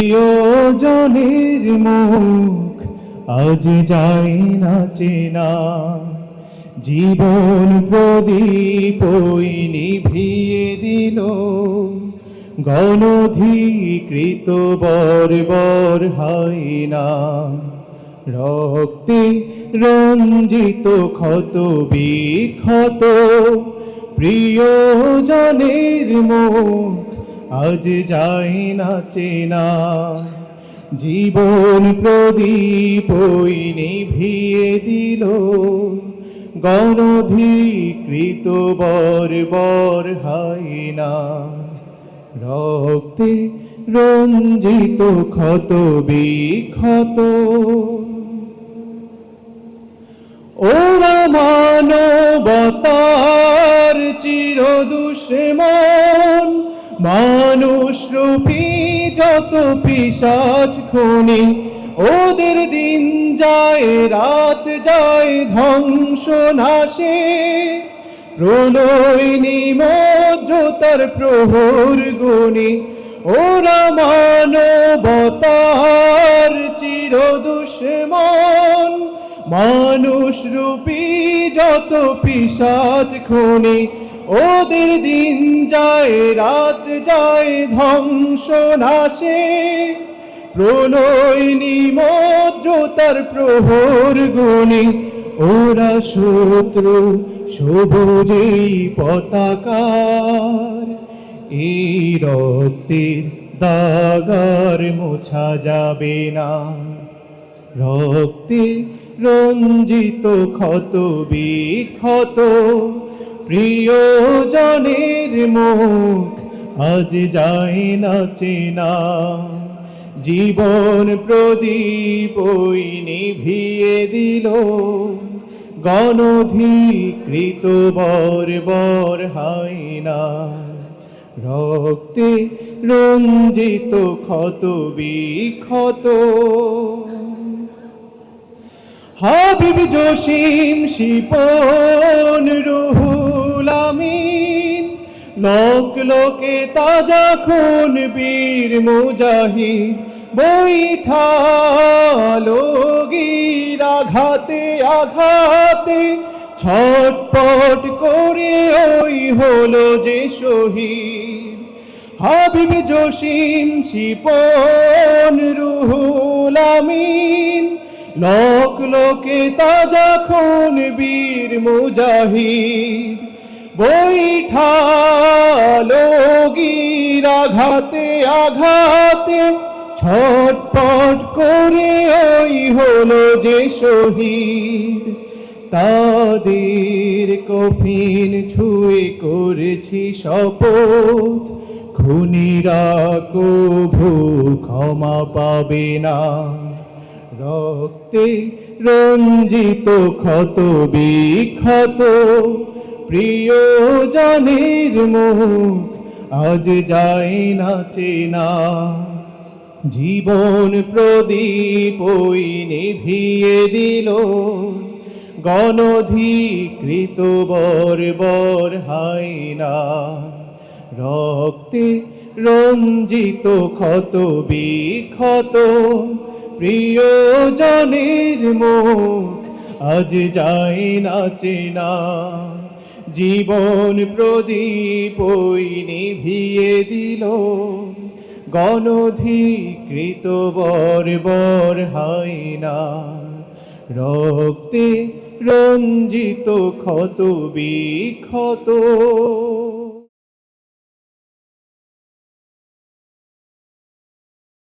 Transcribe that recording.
প্রিয়জনের মুখ আজ যাই না চেনা। জীবন প্রদীপ নিভিয়ে দিল। গণধীকৃত বর্বর হয় না। রক্তে রঞ্জিত ক্ষত বিক্ষত প্রিয়জনের মুখ আজ যাই না চেনা, জীবন প্রদীপ নিভিয়ে দিল। গণধীকৃত বর্বর হয় না রক্তে রঞ্জিত ক্ষত বিক্ষত। ওরা মানবতার চির দুশ্মন মানুষ রূপী যত পিসাজ খুনি, ওদের দিন যায়, রাত যায়, ধ্বংস নাশে। প্রলয় নিমজ্জতার প্রহর গুণী, ওরা মানবতার চির দুশ্মন মানুষ রূপী যত পিসাজ খুনি ওদের দিন যায়, রাত যায়, ধ্বংস নাশে। প্রলয় নিমজ্জতার প্রহর গুণে ওরা শত্রু সবুজেই পতাকার। এই রক্তের দাগার মোছা যাবে না। রক্তে রঞ্জিত ক্ষত বিক্ষত প্রিয়জনের মুখ আজ যায় না চেনা। জীবন প্রদীপ নিভিয়ে দিল। গণধীকৃত বর্বর হয় না রক্তে রঞ্জিত ক্ষত বিক্ষত। হাবিব জসিম শিপন আমিন লোক লোকে তাজা খুন বীর মুজাহিদ বৈঠালো গির আঘাতে আঘাতে ছটপট করে ওই হলো যে শহীদ। হাবিব জসিম শিপন রুহুল আমিন লোক লোকে তাজা খুন বীর মুজাহিদ। বৈঠালো গির আঘাতে আঘাতে, ছটপট করে ওই হলো যে শহীদ। তাদের কফিন ছুঁয়ে করেছি শপথ, খুনিরা কভু ক্ষমা পাবে না। রক্তে রঞ্জিত ক্ষত, বিক্ষত প্রিয়জনের মুখ আজ যায় না চেনা। জীবন প্রদীপ ওই নিভিয়ে দিল। গণধীকৃত বর্বর হয় না। রক্তে রঞ্জিত ক্ষত বিক্ষত প্রিয়জনের মুখ আজ যায় না চেনা। জীবন প্রদীপ নিভিয়ে দিল। গণধিকৃত বর্বর হয় না। রক্তে রঞ্জিত ক্ষত বিক্ষত।